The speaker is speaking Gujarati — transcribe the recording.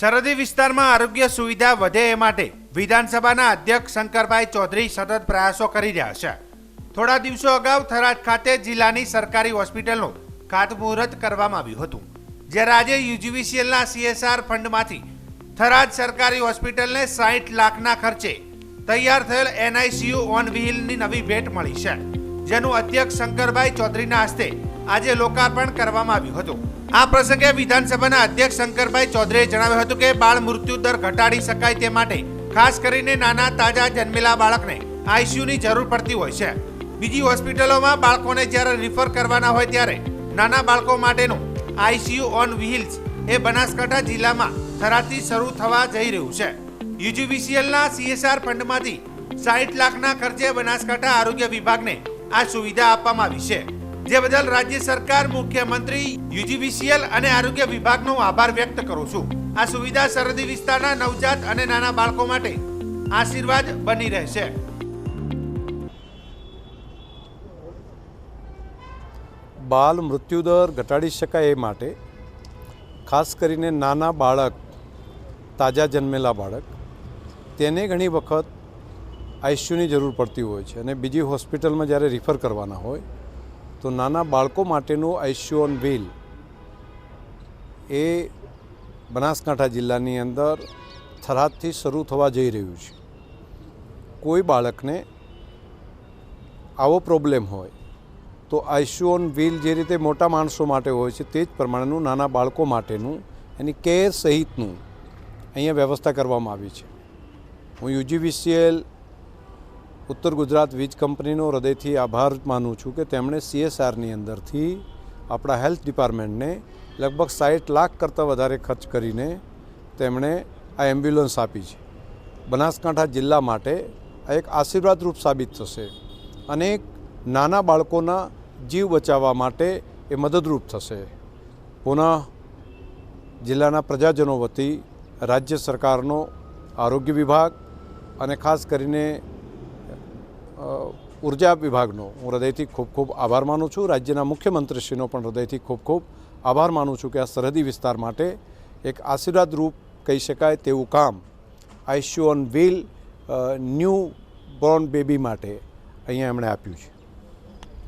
સરહદી વિસ્તારમાં આરોગ્ય સુવિધા વધે એ માટે વિધાનસભાના અધ્યક્ષ શંકરભાઈ ચૌધરી સતત પ્રયાસો કરી રહ્યા છે. થોડા દિવસો અગાઉ થરાદ ખાતે જિલ્લાની સરકારી હોસ્પિટલનું ખાતમુહૂર્ત કરવામાં આવ્યું હતું જ્યારે આજે યુજીવીસીએલના સીએસઆર ફંડમાંથી થરાદ સરકારી હોસ્પિટલને સાઠ લાખના ખર્ચે તૈયાર થયેલ એનઆઈસીયુ ઓન વ્હીલની નવી ભેટ મળી છે, જેનું અધ્યક્ષ શંકરભાઈ ચૌધરીના હસ્તે આજે લોકાર્પણ કરવામાં આવ્યું હતું. આ પ્રસંગે વિધાનસભાના અધ્યક્ષ શંકરભાઈ ચૌધરીએ જણાવ્યું હતું કે બાળ મૃત્યુ દર ઘટાડી શકાય તે માટે ખાસ કરીને નાના, તાજા, જન્મેલા બાળકને આઈસીયુની જરૂર પડતી હોય છે. બીજી હોસ્પિટલોમાં બાળકોને જ્યારે રિફર કરવાના હોય ત્યારે નાના બાળકો માટેનું આઈસીયુ ઓન વ્હીલ્સ એ બનાસકાંઠા જિલ્લામાં થરાદથી શરૂ થવા જઈ રહ્યું છે. યુજીવીસીએલના સીએસઆર ફંડમાંથી સાઠ લાખના ખર્ચે બનાસકાંઠા આરોગ્ય વિભાગને આ સુવિધા આપવામાં આવી છે. જે બદલ રાજ્ય સરકાર, મુખ્યમંત્રી, યુજીવીસીએલ અને આરોગ્ય વિભાગનો આભાર વ્યક્ત કરું છું. આ સુવિધા સરહદી વિસ્તારના નવજાત અને નાના બાળકો માટે આશીર્વાદ બની રહેશે. બાલ મૃત્યુદર ઘટાડી શકાય એ માટે ખાસ કરીને નાના બાળક, તાજા જન્મેલા બાળક, તેને ઘણી વખત આઈસીયુની જરૂર પડતી હોય છે અને બીજી હોસ્પિટલમાં જ્યારે રિફર કરવાના હોય તો નાના બાળકો માટેનું આઈસીયુ ઓન વ્હીલ એ બનાસકાંઠા જિલ્લાની અંદર થરાદથી શરૂ થવા જઈ રહ્યું છે. કોઈ બાળકને આવો પ્રોબ્લેમ હોય તો આઈસીયુ ઓન વ્હીલ જે રીતે મોટા માણસો માટે હોય છે તે જ પ્રમાણેનું નાના બાળકો માટેનું એની કેર સહિતનું અહીંયા વ્યવસ્થા કરવામાં આવી છે. હું યુજીવીસીએલ ઉત્તર ગુજરાત વીજ કંપનીનો હૃદયથી આભાર માનું છું કે તેમણે સીએસઆરની અંદરથી આપણા હેલ્થ ડિપાર્ટમેન્ટને લગભગ સાઠ લાખ કરતાં વધારે ખર્ચ કરીને તેમણે આ એમ્બ્યુલન્સ આપી છે. બનાસકાંઠા જિલ્લા માટે આ એક આશીર્વાદરૂપ સાબિત થશે. અનેક નાના બાળકોના જીવ બચાવવા માટે એ મદદરૂપ થશે. પુનઃ જિલ્લાના પ્રજાજનો વતી રાજ્ય સરકારનો આરોગ્ય વિભાગ અને ખાસ કરીને ઊર્જા વિભાગનો હું હૃદયથી ખૂબ ખૂબ આભાર માનું છું. રાજ્યના મુખ્યમંત્રીશ્રીનો પણ હૃદયથી ખૂબ ખૂબ આભાર માનું છું કે આ સરહદી વિસ્તાર માટે એક આશીર્વાદરૂપ કહી શકાય તેવું કામ ICU on wheel newborn baby માટે અહીંયા એમણે આપ્યું છે.